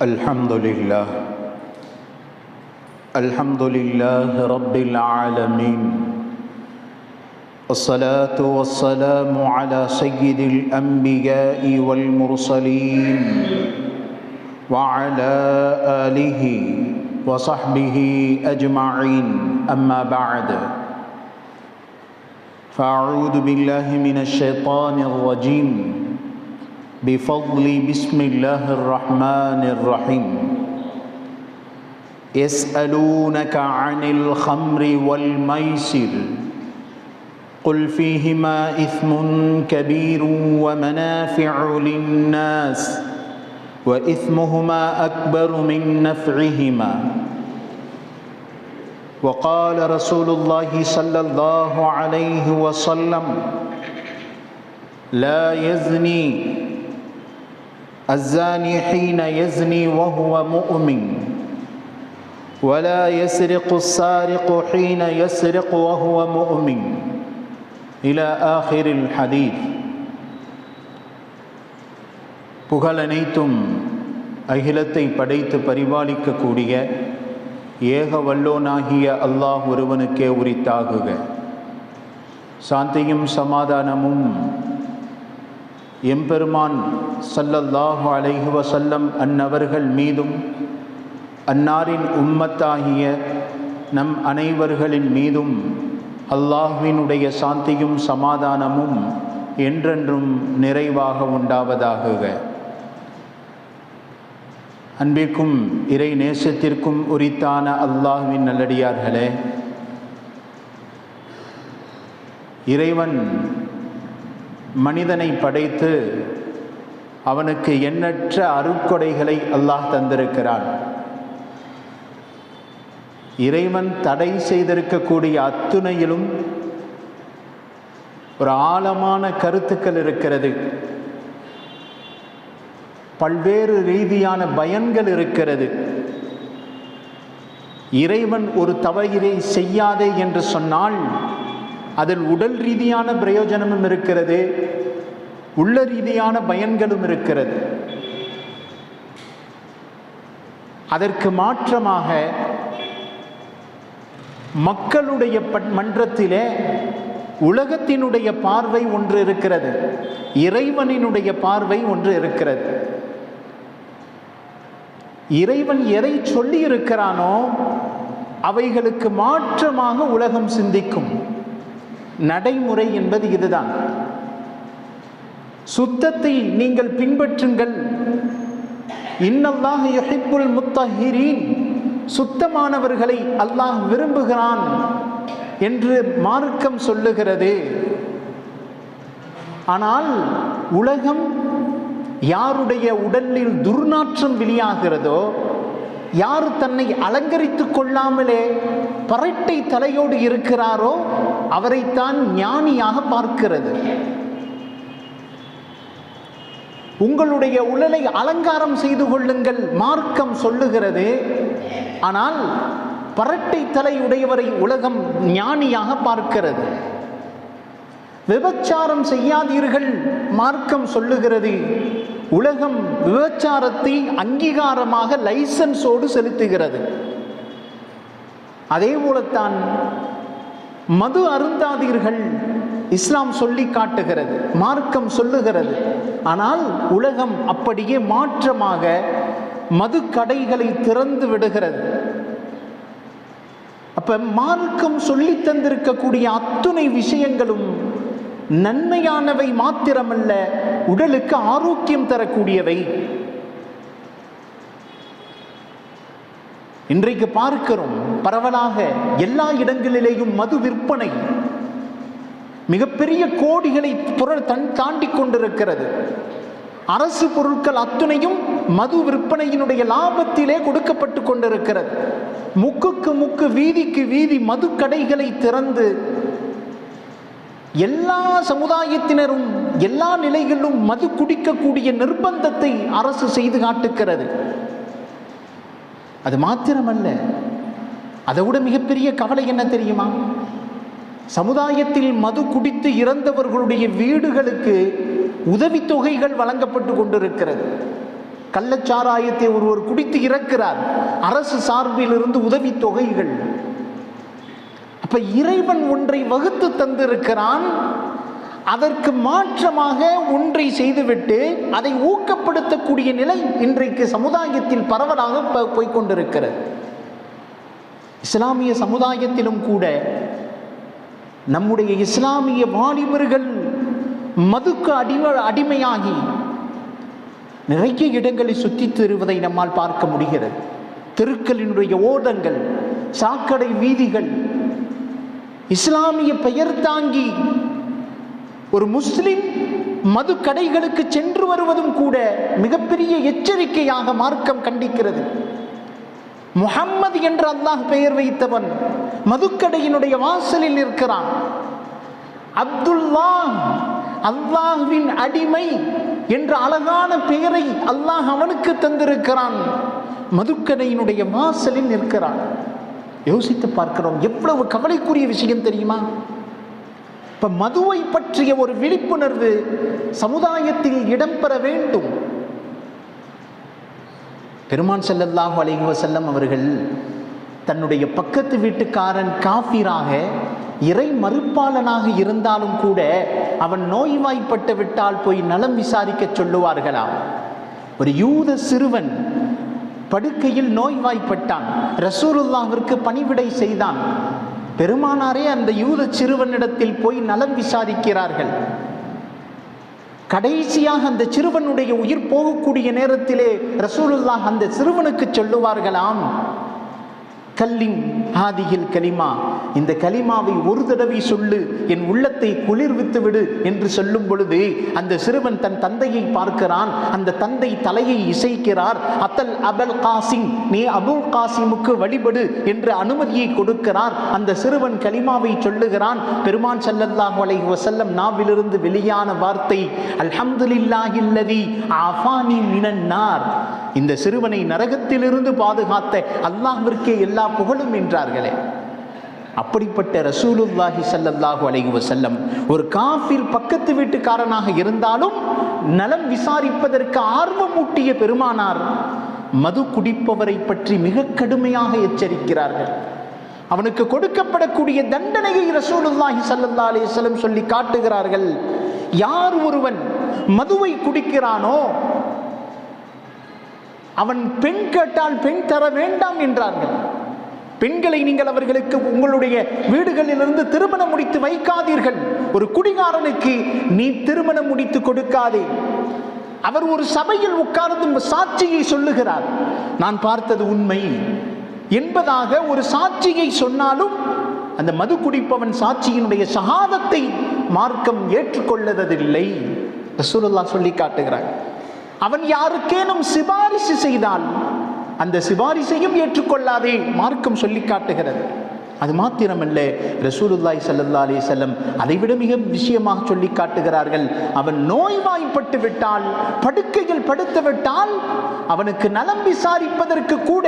الحمد لله. الحمد لله رب العالمين. الصلاة والسلام على سيد الأنبياء والمرسلين وعلى آله وصحبه أجمعين. أما بعد فأعوذ بالله من الشيطان الرجيم. بفضل بسم الله الرحمن الرحيم. يسألونك عن الخمر والميسر. قل فيهما إثم كبير ومنافع للناس وإثمهما أكبر من نفعهما. وقال رسول الله صلى الله عليه وسلم لا يزني الزاني حين يزني وهو مؤمن ولا يسرق السارق حين يسرق وهو مؤمن إلى آخر الحديث புகழ் அனைத்தும் அகிலத்தை படைத்து பரிபாலிக்கக்கூடிய ஏக வல்லோனாகிய அல்லாஹ் ஒருவனுக்கே உரித்தாகுக சாந்தியும் சமாதானமும் எம்பெருமான் சல்லல்லாஹு அலைஹு வசல்லம் அன்னவர்கள் மீதும் அன்னாரின் உம்மத்தாகிய நம் அனைவர்களின் மீதும் அல்லாஹ்வினுடைய சாந்தியும் சமாதானமும் என்றென்றும் நிறைவாக உண்டாவதாகுக. அன்பிற்கும் இறை நேசத்திற்கும் உரித்தான அல்லாஹ்வின் நல்லடியார்களே இறைவன் மனிதனை படைத்து அவனுக்கு எண்ணற்ற அருக்கொடைகளை அல்லாஹ் தந்திருக்கிறான். இறைவன் தடை செய்திருக்கக்கூடிய அத்துணையிலும் ஒரு ஆழமான கருத்துக்கள் இருக்கிறது. பல்வேறு ரீதியான பயன்கள் இருக்கிறது. இறைவன் ஒரு தவறை செய்யாதே என்று சொன்னால் அதில் உடல் ரீதியான பிரயோஜனமும் இருக்கிறது உள்ள ரீதியான பயன்களும் இருக்கிறது. அதற்கு மாற்றமாக மக்களுடைய மன்றத்திலே உலகத்தினுடைய பார்வை ஒன்று இருக்கிறது இறைவனினுடைய பார்வை ஒன்று இருக்கிறது. இறைவன் எதை சொல்லி இருக்கிறானோ அவைகளுக்கு மாற்றமாக உலகம் சிந்திக்கும். நடைமுறை என்பது இதுதான். சுத்தத்தை நீங்கள் பின்பற்றுங்கள். இன்னல்லாக யுஹிப்புல் முத்தஹிரீன். சுத்தமானவர்களை அல்லாஹ் விரும்புகிறான் என்று மார்க்கம் சொல்லுகிறது. ஆனால் உலகம் யாருடைய உடலில் துர்நாற்றம் வெளியாகிறதோ யார் தன்னை அலங்கரித்து கொள்ளாமலே பரட்டை தலையோடு இருக்கிறாரோ அவரைத்தான் ஞானியாக பார்க்கிறது. உங்களுடைய உடலை அலங்காரம் செய்து கொள்ளுங்கள் மார்க்கம் சொல்லுகிறது. ஆனால் பரட்டை தலை உடையவரை உலகம் ஞானியாக பார்க்கிறது. விபச்சாரம் செய்யாதீர்கள் மார்க்கம் சொல்லுகிறது. உலகம் விபச்சாரத்தை அங்கீகாரமாக லைசன்ஸோடு செலுத்துகிறது. அதே போலத்தான் மது அருந்தாதீர்கள். இஸ்லாம் சொல்லி காட்டுகிறது மார்க்கம் சொல்லுகிறது. ஆனால் உலகம் அப்படியே மாற்றமாக மது கடைகளை திறந்து விடுகிறது. அப்ப மார்க்கம் சொல்லி தந்திருக்கக்கூடிய அத்துணை விஷயங்களும் நன்மையானவை மாத்திரமல்ல உடலுக்கு ஆரோக்கியம் தரக்கூடியவை. இன்றைக்கு பார்க்கிறோம் பரவலாக எல்லா இடங்களிலேயும் மது விற்பனை மிகப்பெரிய கோடிகளை தன் தாண்டி கொண்டிருக்கிறது. அரசு பொருட்கள் அத்துணையும் மது விற்பனையினுடைய லாபத்திலே கொடுக்கப்பட்டு கொண்டிருக்கிறது. முக்குக்கு முக்கு வீதிக்கு வீதி மது கடைகளை திறந்து எல்லா சமுதாயத்தினரும் எல்லா நிலைகளிலும் மது குடிக்கக்கூடிய நிர்பந்தத்தை அரசு செய்து காட்டுகிறது. அது மாத்திரமல்ல அதை விட மிகப்பெரிய கவலை என்ன தெரியுமா? சமுதாயத்தில் மது குடித்து இறந்தவர்களுடைய வீடுகளுக்கு உதவித்தொகைகள் வழங்கப்பட்டு கொண்டிருக்கிறது. கள்ளச்சாராயத்தை ஒருவர் குடித்து இறக்கிறார். அரசு சார்பில் இருந்து உதவித்தொகைகள். அப்ப இறைவன் ஒன்றை வகுத்து தந்திருக்கிறான். அதற்கு மாற்றமாக ஒன்றை செய்துவிட்டு அதை ஊக்கப்படுத்தக்கூடிய நிலை இன்றைக்கு சமுதாயத்தில் பரவலாக ப- போய்க்கொண்டிருக்கிறது இஸ்லாமிய சமுதாயத்திலும் கூட நம்முடைய இஸ்லாமிய வாலிபர்கள் மதுக்கு அடிவ அடிமையாகி நிறைய இடங்களில் சுற்றி தருவதை நம்மால் பார்க்க முடிகிறது. தெருக்களினுடைய ஓடங்கள் சாக்கடை வீதிகள் இஸ்லாமிய பெயர் தாங்கி ஒரு முஸ்லிம் மது கடைகளுக்கு சென்று வருவதும் கூட மிகப்பெரிய எச்சரிக்கையாக மார்க்கம் கண்டிக்கிறது. முகம்மது என்று அல்லாஹ் பெயர் வைத்தவன் மதுக்கடையினுடைய வாசலில் இருக்கிறான் அப்துல்லா அல்லாஹ்வின் அடிமை என்ற அழகான பெயரை அல்லாஹ் அவனுக்கு தந்திருக்கிறான். மதுக்கடையினுடைய வாசலில் நிற்கிறான். யோசித்து பார்க்கிறோம் எவ்வளவு கவலைக்குரிய விஷயம் தெரியுமா? இப்ப மதுவை பற்றிய ஒரு விழிப்புணர்வு சமுதாயத்தில் இடம்பெற வேண்டும். பெருமான் செல்லல்லாஹு அலைஹி செல்லம் அவர்கள் தன்னுடைய பக்கத்து வீட்டுக்காரன் காஃபிராக இறை மறுப்பாளனாக இருந்தாலும் கூட அவன் நோய்வாய்ப்பட்டு விட்டால் போய் நலம் விசாரிக்க சொல்லுவார்களாம். ஒரு யூத சிறுவன் படுக்கையில் நோய்வாய்ப்பட்டான். ரசூருல்லாவிற்கு பணிவிடை செய்தான். பெருமானாரே அந்த யூத சிறுவனிடத்தில் போய் நலம் விசாரிக்கிறார்கள். கடைசியாக அந்த சிறுவனுடைய உயிர் போகக்கூடிய நேரத்திலே ரசூலுல்லாஹ் அந்த சிறுவனுக்கு சொல்லுவார்களாம். கல்லிங் ஹாதியில் கலிமா. இந்த கலிமாவை ஒரு தடவை சொல்லு என் உள்ளத்தை குளிர்வித்து விடு என்று சொல்லும் பொழுது அந்த சிறுவன் தன் தந்தையை பார்க்கிறான். அந்த தந்தை தலையை இசைக்கிறார். அத்தல் அபல் காசிம் நீ அபுல் காசிமுக்கு வழிபடு என்று அனுமதியை கொடுக்கிறார். அந்த சிறுவன் கலிமாவை சொல்லுகிறான். பெருமான் செல்லல்லாஹ் அலைஹி வசல்லம் நாவிலிருந்து வெளியான வார்த்தை அல்ஹம்துலில்லாஹில்லதி ஆஃபானி மினன்னார் இந்த சிறுவனை நரகத்திலிருந்து பாதுகாத்த அல்லாஹிற்கே எல்லா புகழும் என்றார்களே. அப்படிப்பட்ட ரசூலுல்லாஹி சல்லல்லாஹு அலைஹி வஸல்லம் ஒரு காஃபிர் பக்கத்து வீட்டுக்காரனாக இருந்தாலும் நலம் விசாரிப்பதற்கு ஆர்வமூட்டிய பெருமானார் மது குடிப்பவரை பற்றி மிக கடுமையாக எச்சரிக்கிறார்கள். அவனுக்கு கொடுக்கப்படக்கூடிய தண்டனையை ரசூலுல்லாஹி சல்லல்லா அலைஹி சொல்லி காட்டுகிறார்கள். யார் ஒருவன் மதுவை குடிக்கிறானோ அவன் பெண் கேட்டால் பெண் தர வேண்டாம் என்றார்கள். பெண்களை நீங்கள் அவர்களுக்கு உங்களுடைய வீடுகளிலிருந்து திருமணம் முடித்து வைக்காதீர்கள். ஒரு குடிகாரனுக்கு நீ திருமணம் முடித்து கொடுக்காதே. அவர் ஒரு சபையில் உட்கார்ந்து சாட்சியை சொல்லுகிறார். நான் பார்த்தது உண்மை. என்பதாக ஒரு சாட்சியை சொன்னாலும் அந்த மது குடிப்பவன் சாட்சியினுடைய சகாதத்தை மார்க்கம் ஏற்றுக்கொள்ளதில்லை ரசூலுல்லா சொல்லி காட்டுகிறார். அவன் யாருக்கேனும் சிபாரிசு செய்தால் அந்த சிபாரிசையும் ஏற்றுக்கொள்ளாதே மார்க்கம் சொல்லி காட்டுகிறது. அது மாத்திரமல்ல ரசூலுல்லாய் சல்லா அலி செல்லம் அதைவிட மிக விஷயமாக சொல்லி காட்டுகிறார்கள். அவன் நோய்வாய்ப்பட்டு விட்டால் படுக்கையில் படுத்து விட்டால் அவனுக்கு நலம் விசாரிப்பதற்கு கூட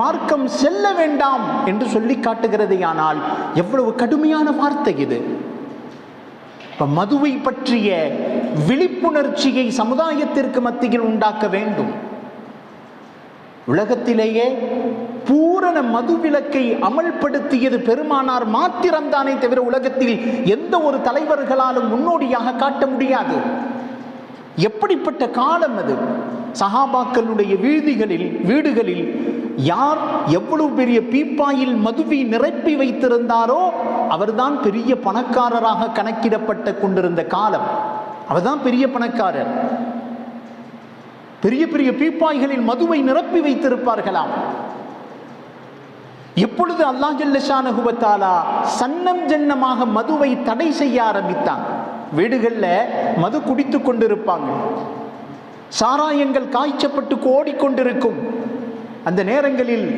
மார்க்கம் செல்ல வேண்டாம் என்று சொல்லி காட்டுகிறதே ஆனால் எவ்வளவு கடுமையான வார்த்தை இது. இப்போ மதுவை பற்றிய விழிப்புணர்ச்சியை சமுதாயத்திற்கு மத்தியில் உண்டாக்க வேண்டும். உலகத்திலேயே பூரண மதுவிலக்கை அமல்படுத்தியது பெருமானார் மாத்திரம்தானே தவிர உலகத்தில் எந்த ஒரு தலைவர்களாலும் முன்னோடியாக காட்ட முடியாது. எப்படிப்பட்ட காலம் அது? சஹாபாக்களுடைய வீதிகளில் வீடுகளில் யார் எவ்வளவு பெரிய பீப்பாயில் மதுவை நிரப்பி வைத்திருந்தாரோ அவர்தான் பெரிய பணக்காரராக கணக்கிடப்பட்டு கொண்டிருந்த காலம். அவர்தான் பெரிய பணக்காரர். பெரிய பெரிய பீப்பாய்களில் மதுவை நிரப்பி வைத்திருப்பார்களாம். எப்பொழுது அல்லாஹ் ஜல்லஷானகுவத்தாலா சன்னம் ஜன்னமாக மதுவை தடை செய்ய ஆரம்பித்தான். வீடுகளில் மது குடித்து கொண்டிருப்பாங்க. சாராயங்கள் காய்ச்சப்பட்டு ஓடிக்கொண்டிருக்கும் அந்த நேரங்களில்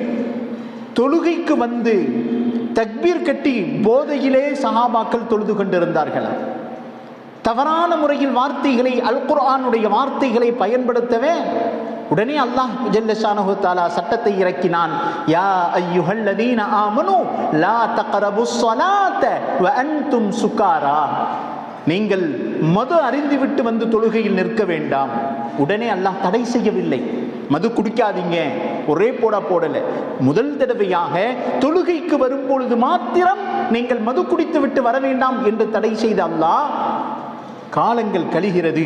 தொழுகைக்கு வந்து தக்பீர் கட்டி போதையிலே சஹாபாக்கள் தொழுது கொண்டிருந்தார்களாம் தவறான முறையில் வார்த்தைகளை அல் குர்ஆனுடைய வார்த்தைகளை பயன்படுத்தவே உடனே அல்லாஹ் ஜல்லஷானஹு தாலா சட்டத்தை இறக்கினான். யா அய்யுஹல்லதீன ஆமனு லா தக்ரபு ஸலாத வ அன்தும் சுகாரா. நீங்கள் மது அறிந்துவிட்டு வந்து தொழுகையில் நிற்க வேண்டாம். உடனே அல்லாஹ் தடை செய்யவில்லை. மது குடிக்காதீங்க. ஒரே போடா போடல. முதல் தடவையாக தொழுகைக்கு வரும்பொழுது மாத்திரம் நீங்கள் மது குடித்து விட்டு வர வேண்டாம் என்று தடை செய்த அல்லாஹ் காலங்கள் கழிகிறது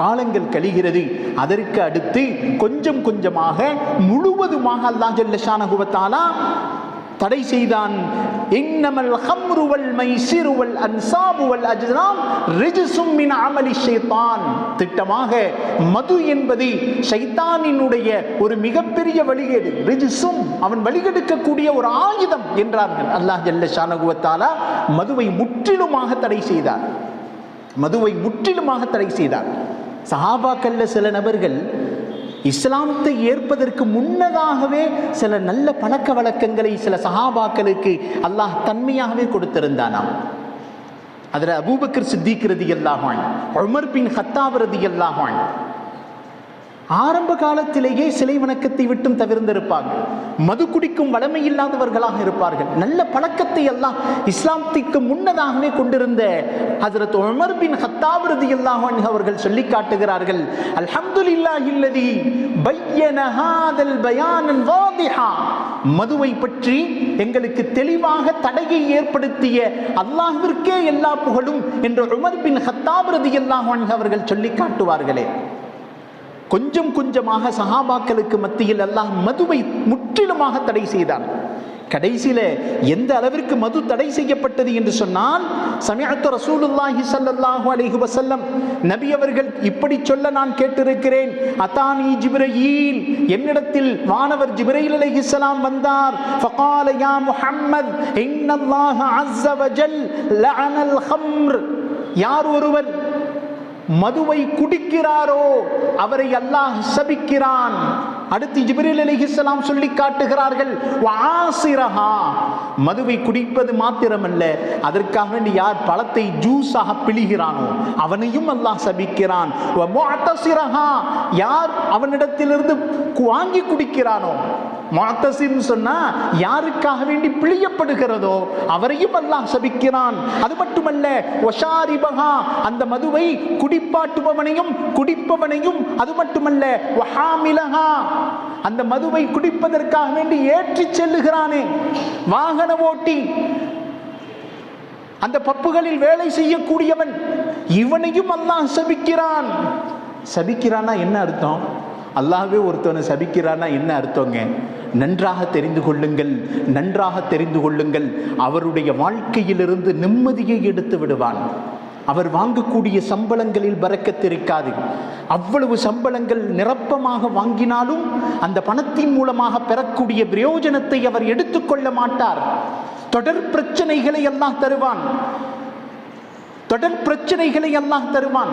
காலங்கள் கழிகிறது. அதற்கு அடுத்து கொஞ்சம் கொஞ்சமாக முழுவதுமாக அல்லாஹ் ஜல்லஷானகுவத்தாலா தடை செய்தான். இன்னமல் ஹம்ரு வல் மைசிரு அஜ்லாம் மின் அமலி ஷைத்தான். திட்டமாக மது என்பது ஷைத்தானினுடைய ஒரு மிகப்பெரிய வழிகேடு. ரிஜுசும் அவன் வழிகெடுக்கக்கூடிய ஒரு ஆயுதம் என்றார்கள். அல்லாஹ் ஜல்ல ஷானகுவத்தாலா மதுவை முற்றிலுமாக தடை செய்தார். மதுவை முற்றிலுமாக தடை செய்தார். சஹாபாக்கல்ல சில நபர்கள் இஸ்லாமத்தை ஏற்பதற்கு முன்னதாகவே சில நல்ல பழக்க வழக்கங்களை சில சஹாபாக்களுக்கு அல்லாஹ் தன்மையாகவே கொடுத்திருந்தானாம். அதில் அபூபக்கர் சித்திக் ரதி அல்லாஹான் உமர் பின் ஹத்தாப் ரதி அல்லாஹான் ஆரம்ப காலத்திலேயே சிலை வணக்கத்தை விட்டும் தவிர்ந்திருப்பாங்க. மது குடிக்கும் வளமை இல்லாதவர்களாக இருப்பார்கள். நல்ல பழக்கத்தை எல்லாம் இஸ்லாமத்திற்கு முன்னதாகவே கொண்டிருந்த ஹசரத் உமர் பின் ஹத்தாப் ரலியல்லாஹு அவர்கள் சொல்லி காட்டுகிறார்கள் அல்ஹம்துலில்லாஹி இல்லதி பையனஹாதல் பயானன் வாதிஹா. மதுவை பற்றி எங்களுக்கு தெளிவாக தடையை ஏற்படுத்திய அல்லாஹிற்கே எல்லா புகழும் என்று உமர் பின் ஹத்தாபிரதி அல்லாஹ் அவர்கள் சொல்லி காட்டுவார்களே. கொஞ்சம் கொஞ்சமாக சஹாபாக்களுக்கு மத்தியில் அல்லாஹ் மதுவை முற்றிலுமாக தடை செய்தான். கடைசியில எந்த அளவிற்கு மது தடை செய்யப்பட்டது என்று சொன்னால் சமயத்து ரசூலுல்லாஹி ஸல்லல்லாஹு அலைஹி வஸல்லம் நபி அவர்கள் இப்படி சொல்ல நான் கேட்டிருக்கிறேன். அதானி ஜிப்ரீல் என்னிடத்தில் வானவர் ஜிப்ரஹீல் அலி இஸ்லாம் வந்தார். ஃபகால யா முஹம்மத் இன்னல்லாஹ அஸ்ஸ வஜல் லஅனல் ஹம்ர் யார் ஒருவர் மதுவை குடிக்கிறாரோ? அவரை அல்லாஹ் சபிக்கிறான். அடுத்து ஜிப்ரீல் அலைஹிஸ்ஸலாம் சொல்லி காட்டுகிறார்கள் மதுவை குடிப்பது மாத்திரமல்ல அதற்காக வேண்டி யார் பழத்தை ஜூஸாக பிழிகிறானோ அவனையும் அல்லாஹ் சபிக்கிறான். யார் அவனிடத்திலிருந்து வாங்கி குடிக்கிறானோ முஅத்தசிர்னு சொன்னா யாருக்காக வேண்டி பிழியப்படுகிறதோ அவரையும் அல்லாஹ் சபிக்கிறான். அது மட்டுமல்ல ஒஷாரிபகா அந்த மதுவை குடிப்பாட்டுபவனையும் குடிப்பவனையும் அது மட்டுமல்ல வஹாமிலகா அந்த மதுவை குடிப்பதற்காக வேண்டி ஏற்றிச் செல்லுகிறானே. வாகன ஓட்டி அந்த பப்புகளில் வேலை செய்யக்கூடியவன் இவனையும் அல்லாஹ் சபிக்கிறான். சபிக்கிறானா என்ன அர்த்தம்? அல்லாவே ஒருத்தவனை சபிக்கிறானா என்ன அர்த்தங்க? நன்றாக தெரிந்து கொள்ளுங்கள் நன்றாக தெரிந்து கொள்ளுங்கள். அவருடைய வாழ்க்கையிலிருந்து நிம்மதியை எடுத்து விடுவான். அவர் வாங்கக்கூடிய சம்பளங்களில் பறக்கத்திருக்காது அவ்வளவு சம்பளங்கள் நிரப்பமாக வாங்கினாலும் அந்த பணத்தின் மூலமாக பெறக்கூடிய பிரயோஜனத்தை அவர் எடுத்துக்கொள்ள மாட்டார். தொடர் பிரச்சனைகளை எல்லாம் தருவான். தொடர் பிரச்சனைகளை எல்லாம் தருவான்.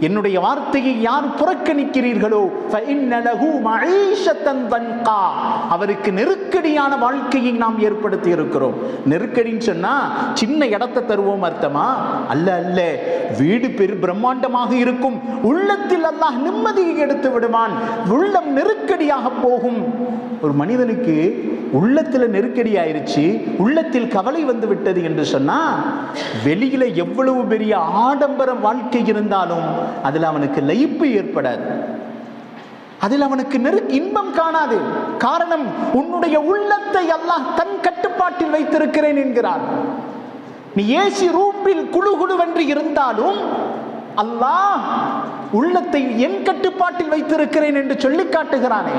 என்னுடைய வார்த்தையை யார் புறக்கணிக்கிறீர்களோ அவருக்கு நெருக்கடியான வாழ்க்கையை நாம் ஏற்படுத்தி இருக்கிறோம். நெருக்கடின்னு சொன்னா சின்ன இடத்தை தருவோம் அர்த்தமா? அல்ல அல்ல. வீடு பெரு பிரம்மாண்டமாக இருக்கும். உள்ளத்தில் அல்லாஹ் நிம்மதியை எடுத்து விடுவான். உள்ளம் நெருக்கடியாக போகும். ஒரு மனிதனுக்கு உள்ளத்தில் நெருக்கடி ஆயிடுச்சு உள்ளத்தில் கவலை வந்து விட்டது என்று சொன்னா வெளியில எவ்வளவு பெரிய ஆடம்பரம் வாழ்க்கை இருந்தாலும் அதில் அவனுக்கு லயிப்பு ஏற்படாது. அதில் அவனுக்கு நெரு இன்பம் காணாது. காரணம் உன்னுடைய உள்ளத்தை அல்லாஹ் தன் கட்டுப்பாட்டில் வைத்திருக்கிறேன் என்கிறான். நீ ஏசி ரூப்பில் குழு குழுவென்று இருந்தாலும் அல்லாஹ் உள்ளத்தை என் கட்டுப்பாட்டில் வைத்திருக்கிறேன் என்று சொல்லி காட்டுகிறானே.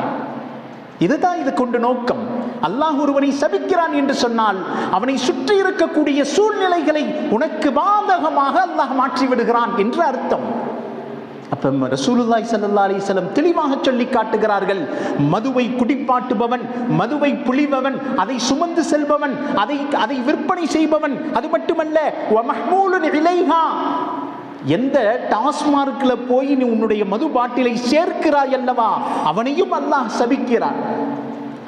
இதுதான் இது கொண்டு நோக்கம். அல்லாஹ் ஒருவனை சபிக்கிறான் என்று சொன்னால் அவனை சுற்றி இருக்கக்கூடிய சூழ்நிலைகளை உனக்கு பாதகமாக அல்லாஹ் மாற்றி விடுகிறான் என்று அர்த்தம். அப்போ ரசூலுல்லாய் சல்லா அலிசலம் தெளிவாக சொல்லி காட்டுகிறார்கள் மதுவை குடிப்பாட்டுபவன் மதுவை புளிபவன் அதை சுமந்து செல்பவன் அதை அதை விற்பனை செய்பவன் அது மட்டுமல்ல எந்த டாஸ்மார்க்கில் போய் நீ உன்னுடைய மது பாட்டிலை சேர்க்கிறாய் அல்லவா அவனையும் அல்லாஹ் சபிக்கிறான்.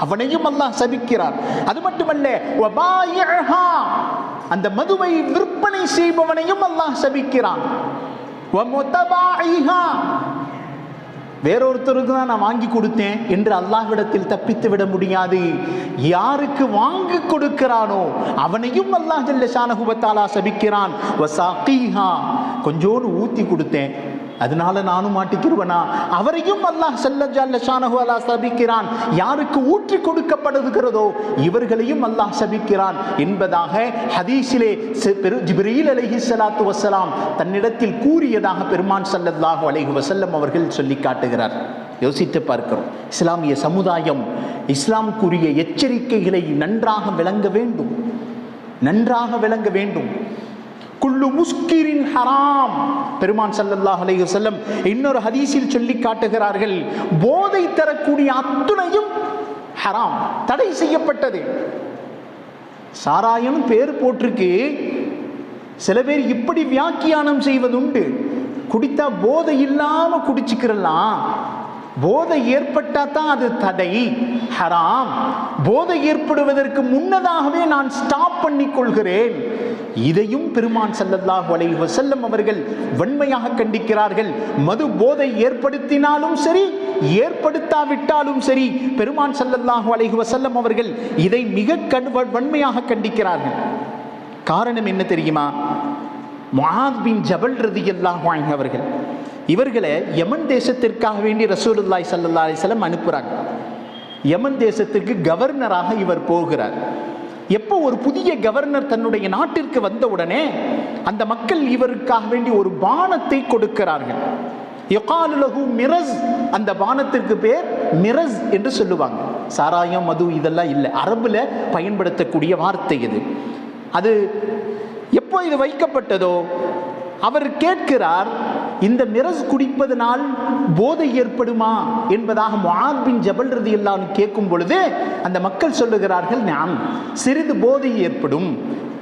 அவனையும் அல்லாஹ் சபிக்கிறார் அது மட்டுமல்ல அந்த மதுவை விற்பனை செய்பவனையும் அல்லாஹ் சபிக்கிறான். வேறொருத்தருக்கு தான் நான் வாங்கி கொடுத்தேன் என்று அல்லாஹ்விடத்தில் தப்பித்து விட முடியாது. யாருக்கு வாங்கி கொடுக்கிறானோ அவனையும் அல்லாஹ் ஜல்ல ஷானஹு சபிக்கிறான். வசாகீஹா கொஞ்சோண்டு ஊத்தி கொடுத்தேன். அதனால நானும் மாட்டிக்கிறுவனா அவரையும் அல்லாஹ் செல்ல ஜல்ல அல்லாஹ் சபிக்கிறான். யாருக்கு ஊற்றி கொடுக்கப்படுகிறதோ இவர்களையும் அல்லாஹ் சபிக்கிறான். என்பதாக ஹதீஸிலே ஜிப்ரீல் அலஹி சலாத்து வசலாம் தன்னிடத்தில் கூறியதாக பெருமான் ஸல்லல்லாஹு அலைஹி வசல்லம் அவர்கள் சொல்லி காட்டுகிறார். யோசித்து பார்க்கிறோம். இஸ்லாமிய சமுதாயம் இஸ்லாம் கூறிய எச்சரிக்கைகளை நன்றாக விளங்க வேண்டும். நன்றாக விளங்க வேண்டும். குள்ளு முஸ்கிரின் ஹராம். பெருமான் சல்லல்லாஹ் அலைஹி வஸல்லம் இன்னொரு ஹதீஸில் சொல்லி காட்டுகிறார்கள் போதை தரக்கூடிய அத்துணையும் ஹராம். தடை செய்யப்பட்டது. சாராயம் பேர் போட்டிருக்கு. சில பேர் இப்படி வியாக்கியானம் செய்வதுண்டு. குடித்தா போதை இல்லாம குடிச்சுக்கிறலாம். போதை ஏற்பட்டா தான் அது தடை ஹராம். போதை ஏற்படுவதற்கு முன்னதாகவே நான் ஸ்டாப் பண்ணி கொள்கிறேன். இதையும் பெருமான் ஸல்லல்லாஹு அலைஹி வஸல்லம் அவர்கள் வன்மையாக கண்டிக்கிறார்கள். மது போதை ஏற்படுத்தினாலும் சரி ஏற்படுத்தாவிட்டாலும் சரி பெருமான் சல்லல்லாஹு அலைஹி வஸல்லம் அவர்கள் இதை மிக கண் வன்மையாக கண்டிக்கிறார்கள். காரணம் என்ன தெரியுமா? முஹாத் பின் ஜபல் ரதியல்லாஹு அன்ஹு அவர்கள். இவர்களை யமன் தேசத்திற்காக வேண்டி ரசூலுல்லாய் சல்லா அலிஸ்லம் அனுப்புகிறாங்க யமன் தேசத்திற்கு கவர்னராக இவர் போகிறார். எப்போ ஒரு புதிய கவர்னர் தன்னுடைய நாட்டிற்கு வந்தவுடனே அந்த மக்கள் இவருக்காக வேண்டி ஒரு பானத்தை கொடுக்கிறார்கள். யுகாலுலகு மிரஸ் அந்த பானத்திற்கு பேர் மிரஸ் என்று சொல்லுவாங்க. சாராயம் மது இதெல்லாம் இல்லை. அரபில் பயன்படுத்தக்கூடிய வார்த்தை இது. அது எப்போ இது வைக்கப்பட்டதோ அவர் கேட்கிறார் இந்த மிரஸ் குடிப்பதனால் போதை ஏற்படுமா என்பதாக முஆத் ஜபல் ரதி எல்லாம் கேட்கும் பொழுது அந்த மக்கள் சொல்லுகிறார்கள் நாம் சிறிது போதை ஏற்படும்.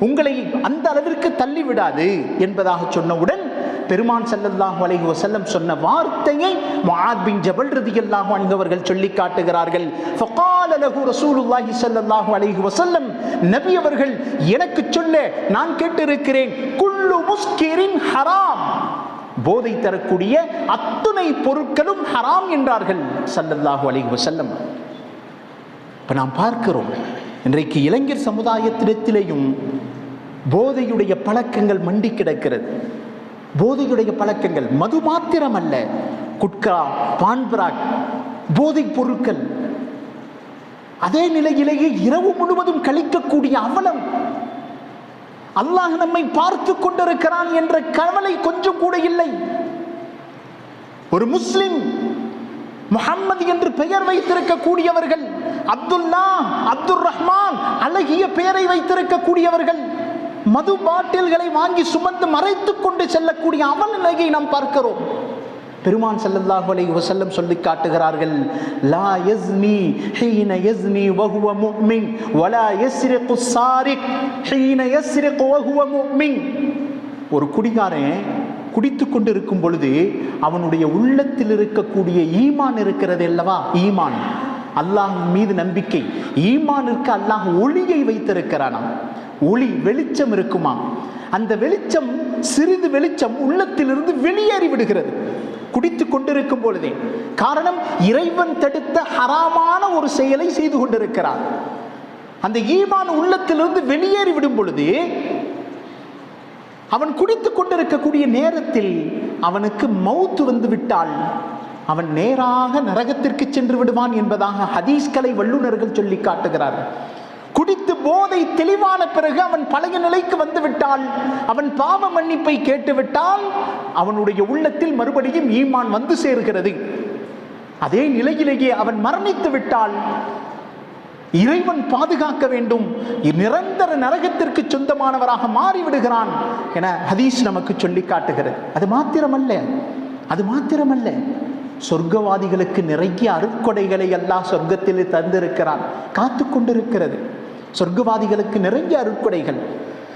உங்களை அந்த அளவிற்கு தள்ளிவிடாது என்பதாக சொன்னவுடன் பெருமான் செல்லல்லாஹு அலைஹி வசல்லம் சொன்ன வார்த்தையை முஆத் பின் ஜபல் ரதியல்லாஹு அன்ஹு அவர்கள் சொல்லி காட்டுகிறார்கள். ஃபகால லஹு ரசூலுல்லாஹி ஸல்லல்லாஹு அலைஹி வஸல்லம் நபி அவர்கள் எனக்கு சொல்ல நான் கேட்டிருக்கிறேன். குல்லு முஸ்கிரின் ஹராம். போதை தரக்கூடிய அத்துணை பொருட்களும் ஹராம் என்றார்கள். சல்லல்லாஹு அலி வசல்லம் இப்போ நாம் பார்க்கிறோம் இன்றைக்கு இளைஞர் சமுதாயத்திடத்திலேயும் போதையுடைய பழக்கங்கள் மண்டி கிடக்கிறது. போதையுடைய பழக்கங்கள் மது மாத்திரம் அல்ல குட்கா பான்பராக் போதைப் பொருட்கள். அதே நிலையிலேயே இரவு முழுவதும் கழிக்கக்கூடிய அவலம் அல்லாஹ் நம்மை பார்த்து கொண்டிருக்கிறான் என்ற கவலை கொஞ்சம் கூட இல்லை. ஒரு முஸ்லிம் முகம்மது என்று பெயர் வைத்திருக்கக்கூடியவர்கள் அப்துல்லா அப்துல் ரஹ்மான் அழகிய பெயரை வைத்திருக்கக்கூடியவர்கள் மது பாட்டில்களை வாங்கி சுமந்து மறைத்துக் கொண்டு செல்லக்கூடிய அவல் நிலையை நாம் பார்க்கிறோம். பெருமான் செல்லல்லாஹு அலை வசல்லம் சொல்லி காட்டுகிறார்கள் லா யஸ்மி ஹீன யஸ்மி வஹுவ முஃமின் வலா யஸ்ரிகு சாரிக் ஹீன யஸ்ரிகு வஹுவ முஃமின். ஒரு குடிகாரன் குடித்து கொண்டிருக்கும் பொழுது அவனுடைய உள்ளத்தில் இருக்கக்கூடிய ஈமான் இருக்கிறது அல்லவா? ஈமான். அல்லாஹ் மீது நம்பிக்கை. ஈமானிற்கு அல்லாஹ் ஒளியை வைத்திருக்கிறானாம். ஒளி வெளிச்சம் இருக்குமா அந்த வெளிச்சம் சிறிது வெளிச்சம் உள்ளத்திலிருந்து வெளியேறி விடுகிறது. குடித்து கொண்டிருக்கும் பொழுதே. காரணம் இறைவன் தடுத்த ஹராமான ஒரு செயலை செய்து கொண்டிருக்கிறார். அந்த ஈமான் உள்ளத்திலிருந்து வெளியேறி விடும் பொழுது அவன் குடித்துக் கொண்டிருக்கக்கூடிய நேரத்தில் அவனுக்கு மௌத்து வந்து விட்டால் அவன் நேராக நரகத்திற்கு சென்று விடுவான் என்பதாக ஹதீஸ்களை வல்லுநர்கள் சொல்லி காட்டுகிறார்கள். குடித்து போதை தெளிவான பிறகு அவன் பழைய நிலைக்கு வந்து விட்டான் அவன் பாவ மன்னிப்பை கேட்டுவிட்டால் அவனுடைய உள்ளத்தில் மறுபடியும் ஈமான் வந்து சேர்கிறது. அதே நிலையிலேயே அவன் மரணித்து விட்டால் இறைவன் பாதுகாக்க வேண்டும். நிரந்தர நரகத்திற்கு சொந்தமானவராக மாறிவிடுகிறான் என ஹதீஸ் நமக்கு சொல்லி காட்டுகிறது. அது மாத்திரமல்ல. அது மாத்திரமல்ல. சொர்க்கவாதிகளுக்கு நிறைய அருட்கொடைகளை எல்லாம் சொர்க்கத்தில் தந்திருக்கிறான். காத்து கொண்டிருக்கிறது. சொர்க்கவாதிகளுக்கு நிறைய அருட்கொடைகள்.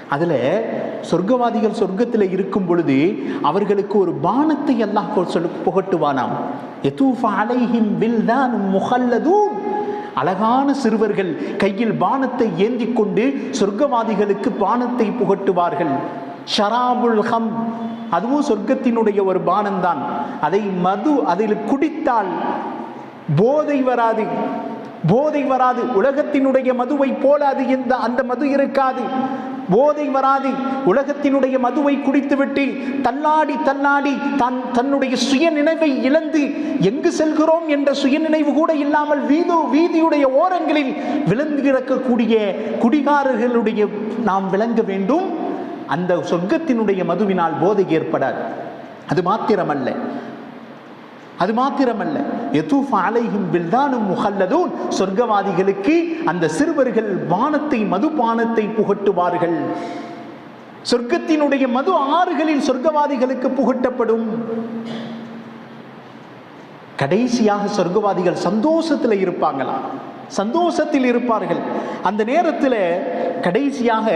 அதில் சொர்க்கவாதிகள் சொர்க்கத்தில் இருக்கும் பொழுது அவர்களுக்கு ஒரு பானத்தை எல்லாம் சொல்லு புகட்டுவானாம். எதூஃப அலைஹிம் வில்தானும் முகல்லதும் அழகான சிறுவர்கள் கையில் பானத்தை ஏந்தி கொண்டு சொர்க்கவாதிகளுக்கு பானத்தை புகட்டுவார்கள். ஷராபுல் ஹம். அதுவும் சொர்க்கத்தினுடைய ஒரு பானம்தான். அதை மது அதில் குடித்தால் போதை வராது. போதை வராது. உலகத்தினுடைய மதுவை போல அது இந்த அந்த மது இருக்காது. போதை வராது. உலகத்தினுடைய மதுவை குடித்துவிட்டு தள்ளாடி தள்ளாடி தன் தன்னுடைய சுய நினைவை இழந்து எங்கு செல்கிறோம் என்ற சுய நினைவு கூட இல்லாமல் வீது வீதியுடைய ஓரங்களில் விழுந்து கிடக்கக்கூடிய குடிகாரர்களுடைய நாம் விளங்க வேண்டும். அந்த சொர்க்கத்தினுடைய மதுவினால் போதை ஏற்படாது. அது மாத்திரமல்ல. அது மாத்திரமல்ல. எதூஃப் அலைஹிம் பில்தானும் முஹல்லதூன் சொர்க்கவாதிகளுக்கு அந்த சிறுவர்கள் வானத்தை மதுபானத்தை புகட்டுவார்கள். சொர்க்கத்தினுடைய மது ஆறுகளில் சொர்க்கவாதிகளுக்கு புகட்டப்படும். கடைசியாக சொர்க்கவாதிகள் சந்தோஷத்தில் இருப்பாங்களா சந்தோஷத்தில் இருப்பார்கள். அந்த நேரத்தில் கடைசியாக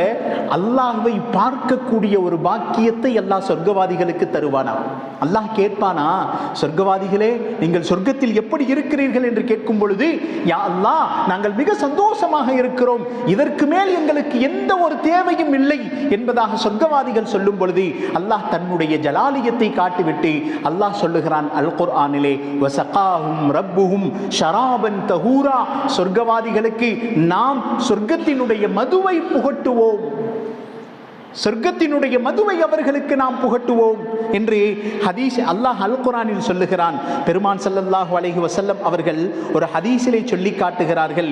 அல்லாஹுவை பார்க்கக்கூடிய ஒரு பாக்கியத்தை அல்லாஹ் சொர்க்கவாதிகளுக்கு தருவானா? அல்லாஹ் கேட்பானா சொர்க்கவாதிகளே நீங்கள் சொர்க்கத்தில் எப்படி இருக்கிறீர்கள்? என்று கேட்கும் பொழுது யா அல்லாஹ் நாங்கள் மிக சந்தோஷமாக இருக்கிறோம். இதற்கு மேல் எங்களுக்கு எந்த ஒரு தேவையும் இல்லை என்பதாக சொர்க்கவாதிகள் சொல்லும் பொழுது அல்லாஹ் தன்னுடைய ஜலாலியத்தை காட்டிவிட்டு அல்லாஹ் சொல்லுகிறான் அல் குர்ஆனிலே வசகாஹும் ரப்புஹும் ஷராபன் தஹூரா. சொர்க்கவாதிகளுக்கு நாம் சொர்க்கத்தினுடைய மதுவை புகட்டுவோம். சொர்க்கத்தினுடைய மதுவை அவர்களுக்கு நாம் புகட்டுவோம் என்று ஹதீஸ் அல்லாஹ் அல் குரானில் சொல்லுகிறான். பெருமான் ஸல்லல்லாஹு அலஹி வசல்லம் அவர்கள் ஒரு ஹதீஸிலே சொல்லி காட்டுகிறார்கள்.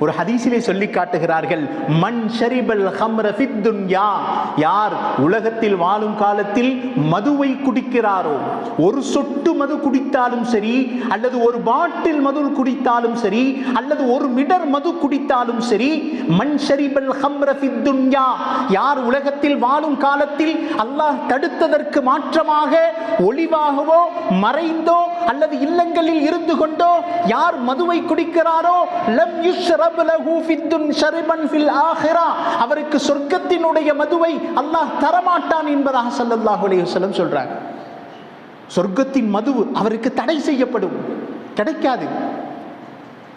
ஒரு ஹதீஸிலே சொல்லி காட்டுகிறார்கள் மண் ஷரிபல் ஹம்ர துன்யா. யார் உலகத்தில் வாழும் காலத்தில் மதுவை குடிக்கிறாரோ ஒரு சொட்டு மது குடித்தாலும் சரி அல்லது ஒரு பாட்டில் மது குடித்தாலும் சரி அல்லது ஒரு மிடர் மது குடித்தாலும் சரி மண் ஷரிபல் ஹம்ர துன்யா. யார் உலகத்தில் வாழும் காலத்தில் அல்லாஹ் தடுத்ததற்கு மாற்றமாக ஒளிவாகவோ மறைந்தோ அல்லது இல்லங்களில் இருந்து கொண்டோ யார் மதுவை குடிக்கிறாரோ லம் யுஷ்ரப் லஹு ஃபித்துன் ஷரிபன் ஃபில் ஆஹிரா. அவருக்கு சொர்க்கத்தினுடைய மதுவை அல்லாஹ் தரமாட்டான் என்பதாக ஸல்லல்லாஹு அலைஹி வஸல்லம் சொல்றாங்க சொர்க்கத்தின் மது அவருக்கு தடை செய்யப்படும். கிடைக்காது.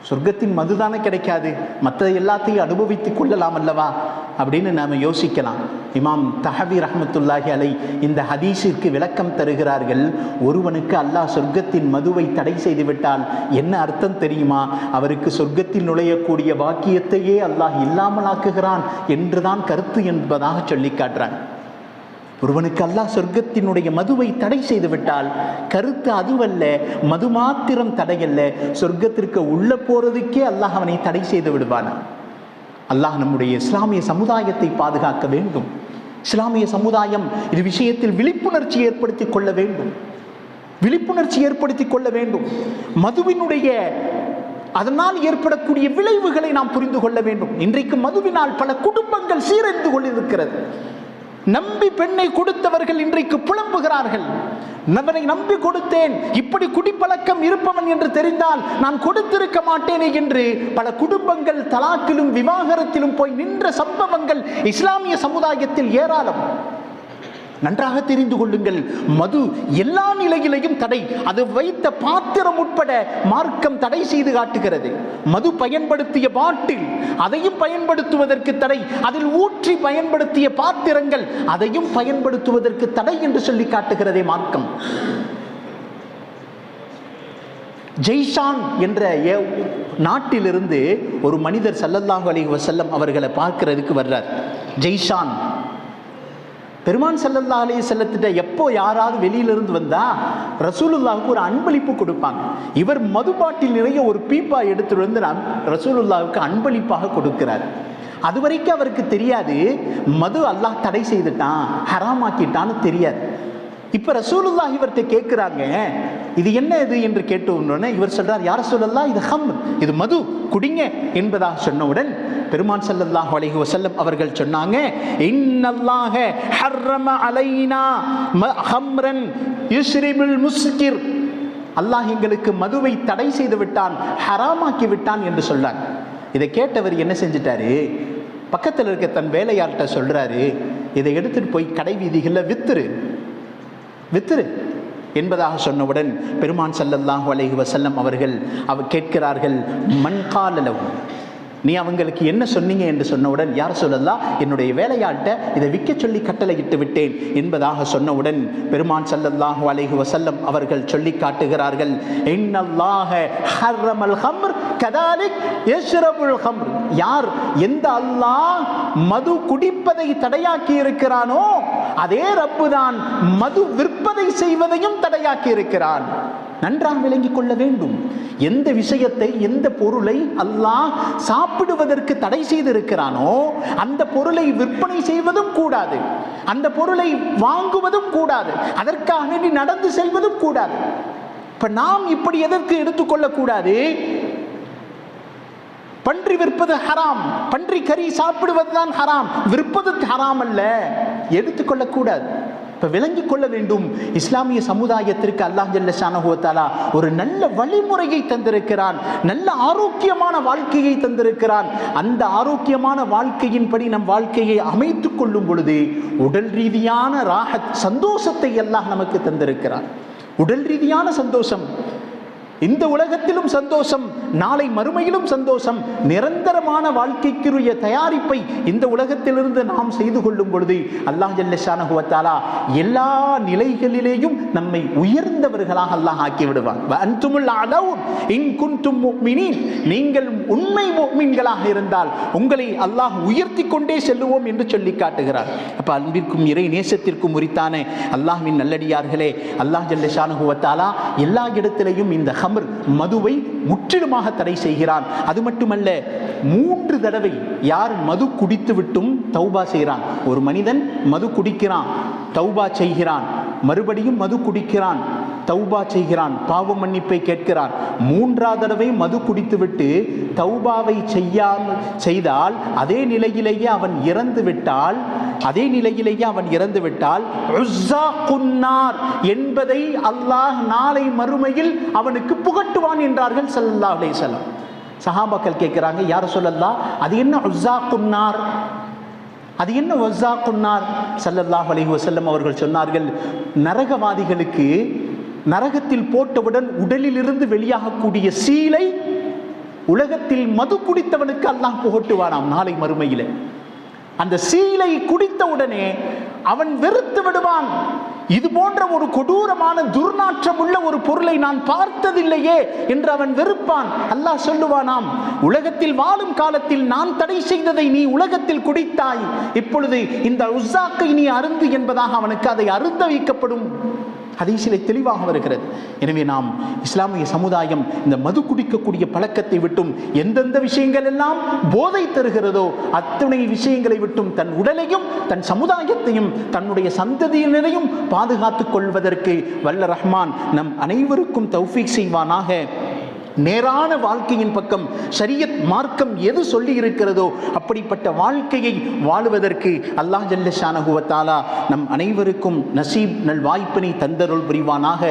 சொர்க்கத்தின் மது தானே கிடைக்காது. மற்ற எல்லாத்தையும் அனுபவித்துக் கொள்ளலாம் அல்லவா? அப்படின்னு நாம் யோசிக்கலாம். இமாம் தஹவி ரஹமத்துல்லாஹி அலை இந்த ஹதீஸிற்கு விளக்கம் தருகிறார்கள். ஒருவனுக்கு அல்லாஹ் சொர்க்கத்தின் மதுவை தடை செய்துவிட்டால் என்ன அர்த்தம் தெரியுமா? அவருக்கு சொர்க்கத்தில் நுழையக்கூடிய வாக்கியத்தையே அல்லாஹ் இல்லாமலாக்குகிறான் என்றுதான் கருத்து என்பதாக சொல்லி காட்டுறான் ஒருவனுக்கு அல்லாஹ் சொர்க்கத்தினுடைய மதுவை தடை செய்து விட்டால் கருத்து அதுவல்ல மது மாத்திரம் தடையல்ல சொர்க்கத்திற்கு உள்ள போறதுக்கே அல்லாஹ் அவனை தடை செய்து விடுவான்? அல்லாஹ் நம்முடைய இஸ்லாமிய சமுதாயத்தை பாதுகாக்க வேண்டும். இஸ்லாமிய சமுதாயம் இது விஷயத்தில் விழிப்புணர்ச்சி ஏற்படுத்திக் கொள்ள வேண்டும். விழிப்புணர்ச்சி ஏற்படுத்திக் கொள்ள வேண்டும். மதுவினுடைய அதனால் ஏற்படக்கூடிய விளைவுகளை நாம் புரிந்து கொள்ள வேண்டும். இன்றைக்கு மதுவினால் பல குடும்பங்கள் சீரழிந்து கொண்டிருக்கிறது. நம்பி பெண்ணை கொடுத்தவர்கள் இன்றைக்கு புலம்புகிறார்கள். நபரை நம்பி கொடுத்தேன். இப்படி குடிப்பழக்கம் இருப்பவன் என்று தெரிந்தால் நான் கொடுத்திருக்க மாட்டேனே என்று பல குடும்பங்கள் தலாக்கிலும் விவாகரத்திலும் போய் நின்ற சம்பவங்கள் இஸ்லாமிய சமுதாயத்தில் ஏராளம். நன்றாக தெரிந்து கொள்ளுங்கள். மது எல்லா நிலையிலையும் தடை. அது வைத்த பாத்திரம் உட்பட மார்க்கம் தடை செய்து காட்டுகிறது. மது பயன்படுத்திய பாட்டில் அதையும் பயன்படுத்துவதற்கு தடை. அதில் ஊற்றி பயன்படுத்திய பாத்திரங்கள் அதையும் பயன்படுத்துவதற்கு தடை என்று சொல்லி காட்டுகிறதே மார்க்கம். ஜெய்ஷான் என்ற நாட்டிலிருந்து ஒரு மனிதர் சல்லல்லாஹு அலி வசல்லம் அவர்களை பார்க்கிறதுக்கு வர்றார். ஜெய்ஷான். பெருமான் செல்லல்லா அலி செல்லத்திட்ட எப்போ யாராவது வெளியிலிருந்து வந்தா ரசூலுல்லாவுக்கு ஒரு அன்பளிப்பு கொடுப்பாங்க. இவர் மதுபாட்டில் நிறைய ஒரு பீப்பா எடுத்துட்டு வந்து நான் ரசூலுல்லாவுக்கு அன்பளிப்பாக கொடுக்கிறார். அது வரைக்கும் அவருக்கு தெரியாது மது அல்லாஹ் தடை செய்துட்டான் ஹராமாக்கிட்டான்னு தெரியாது. இப்போ ரசூலுல்லாஹ் இவர்கிட்ட கேட்குறாங்க இது என்ன இது என்று கேட்டு உடனே இவர் சொல்றார் யார் சொல்லலாம் இது ஹம் இது மது. குடிங்க என்பதாக சொன்னவுடன் பெருமான் ஸல்லல்லாஹு அலைஹி வசல்லம் அவர்கள் சொன்னாங்க இன்னல்லாஹ ஹர்ரம அலைனா ம- ஹம்ரன் யுஸ்ரிபுல் முஸ்கிர். அல்லாஹ் எங்களுக்கு மதுவை தடை செய்து விட்டான் ஹராமாக்கி விட்டான் என்று சொன்னார். இதை கேட்டவர் என்ன செஞ்சிட்டாரு? பக்கத்தில் இருக்க தன் வேலையார்கிட்ட சொல்றாரு இதை எடுத்துட்டு போய் கடை வீதிகளில் வித்துரு. வித்துரு. என்பதாக சொன்னவுடன் பெருமான் ஸல்லல்லாஹு அலைஹி வசல்லம் அவர்கள் அவர் கேட்கிறார்கள் மண் நீ அவங்களுக்கு என்ன சொன்னீங்க என்று சொன்னவுடன் யார் சொல்லலாம் என்னுடைய வேலையாட்ட இதை விற்க சொல்லி கட்டளையிட்டு விட்டேன் என்பதாக சொன்னவுடன் பெருமான் சல்லல்லாஹு அலைஹு வசல்லம் அவர்கள் சொல்லி காட்டுகிறார்கள் ஹம்ர் யார் எந்த அல்லாஹ் மது குடிப்பதை தடையாக்கி இருக்கிறானோ அதே ரப்பு தான் மது விற்பதை செய்வதையும் தடையாக்கி இருக்கிறான். நன்றாக விளங்கி கொள்ள வேண்டும். எந்த விஷயத்தை எந்த பொருளை அல்லாஹ் சாப்பிடுவதற்கு தடை செய்திருக்கிறானோ அந்த பொருளை விற்பனை செய்வதும் கூடாது. அந்த பொருளை வாங்குவதும் கூடாது. அதற்காக வேண்டி நடந்து செல்வதும் கூடாது. இப்ப நாம் இப்படி எதற்கு எடுத்துக்கொள்ளக்கூடாது பன்றி விற்பது ஹராம். பன்றி கறி சாப்பிடுவதுதான் ஹராம். விற்பது ஹராம் அல்ல. எடுத்துக்கொள்ளக்கூடாது இப்ப விளங்கிக் கொள்ள வேண்டும். இஸ்லாமிய சமுதாயத்திற்கு அல்லாஹ் ஜல்லஷானஹுவத்தாலா ஒரு நல்ல வழிமுறையை தந்திருக்கிறான். நல்ல ஆரோக்கியமான வாழ்க்கையை தந்திருக்கிறான். அந்த ஆரோக்கியமான வாழ்க்கையின்படி நம் வாழ்க்கையை அமைத்துக் கொள்ளும் பொழுது உடல் ரீதியான ராகத் சந்தோஷத்தை எல்லாம் நமக்கு தந்திருக்கிறான். உடல் ரீதியான சந்தோஷம். இந்த உலகத்திலும் சந்தோஷம் நாளை மறுமையிலும் சந்தோஷம். நிரந்தரமான வாழ்க்கைக்குரிய தயாரிப்பை இந்த உலகத்திலிருந்து நாம் செய்து கொள்ளும் பொழுது அல்லாஹ் ஜல்லஷானஹுவத்தாலா எல்லா நிலைகளிலேயும் நம்மை உயர்ந்தவர்களாக அல்லாஹ் ஆக்கி விடுவான். நீங்கள் உண்மை மீன்களாக இருந்தால் உங்களை அல்லாஹ் உயர்த்தி கொண்டே செல்லுவோம் என்று சொல்லி காட்டுகிறார். அப்ப அன்பிற்கும் இறை நேசத்திற்கும் உரித்தான அல்லாஹ்வின் நல்லடியார்களே அல்லாஹ் ஜல்லஷானஹுவத்தாலா எல்லா இடத்திலையும் இந்த ஹம்ர் மதுவை முற்றிலுமாக தடை செய்கிறான். அது மட்டுமல்ல மூன்று தடவை யார் மது குடித்து விட்டும் தௌபா செய்கிறான். ஒரு மனிதன் மது குடிக்கிறான் தௌபா செய்கிறான். மறுபடியும் மது குடிக்கிறான். தௌபா செய்கிறான் பாவ மன்னிப்பை கேட்கிறான். மூன்றாவது தடவை மது குடித்துவிட்டு தௌபாவை செய்யாமல் செய்தால் அதே நிலையிலேயே அவன் இறந்து விட்டால் அதே நிலையிலேயே அவன் இறந்து விட்டால் குன்னார் என்பதை அல்லாஹ் நாளை மறுமையில் அவனுக்கு புகட்டுவான் என்றார்கள் சல்லா அலேசல்லாம் சஹாபாக்கள் கேட்கிறாங்க யார சொல்லலாம் அது என்ன உஸ்ஸா குன்னார்? அது என்ன ஒஸ்ஸா குன்னார்? சல்லல்லாஹ் அலைஹி வஸல்லம் அவர்கள் சொன்னார்கள் நரகவாதிகளுக்கு நரகத்தில் போட்டவுடன் உடலிலிருந்து வெளியாகக்கூடிய சீலை உலகத்தில் மது குடித்தவனுக்கு அல்லாஹ் புகட்டுவானாம் நாளை மறுமையில். அந்த சீலை குடித்த உடனே அவன் வெறுத்து விடுவான். இது போன்ற ஒரு கொடூரமான துர்நாற்றம் உள்ள ஒரு பொருளை நான் பார்த்ததில்லையே என்று அவன் வெறுப்பான். அல்லாஹ் சொல்லுவானாம் உலகத்தில் வாழும் காலத்தில் நான் தடை செய்ததை நீ உலகத்தில் குடித்தாய். இப்பொழுது இந்த உஸாக்கை நீ அருந்து என்பதாக அவனுக்கு அதை அருந்த வைக்கப்படும் ஹதீஸிலே தெளிவாக வருகிறது. எனவே நாம் இஸ்லாமிய சமுதாயம் இந்த மது குடிக்கக்கூடிய பழக்கத்தை விட்டும் எந்தெந்த விஷயங்கள் எல்லாம் போதை தருகிறதோ அத்தனை விஷயங்களை விட்டும் தன் உடலையும் தன் சமுதாயத்தையும் தன்னுடைய சந்ததியினரையும் பாதுகாத்துக் கொள்வதற்கு வல்ல ரஹ்மான் நம் அனைவருக்கும் தௌஃபீக் செய்வானாக. நேரான வாழ்க்கையின் பக்கம் சரியத் மார்க்கம் எது சொல்லி இருக்கிறதோ அப்படிப்பட்ட வாழ்க்கையை வாழுவதற்கு அல்லாஹ் ஜல்ல ஷானகுவத்தாலா நம் அனைவருக்கும் நசீப் நல் வாய்ப்பினை தந்தருள் புரிவானாக.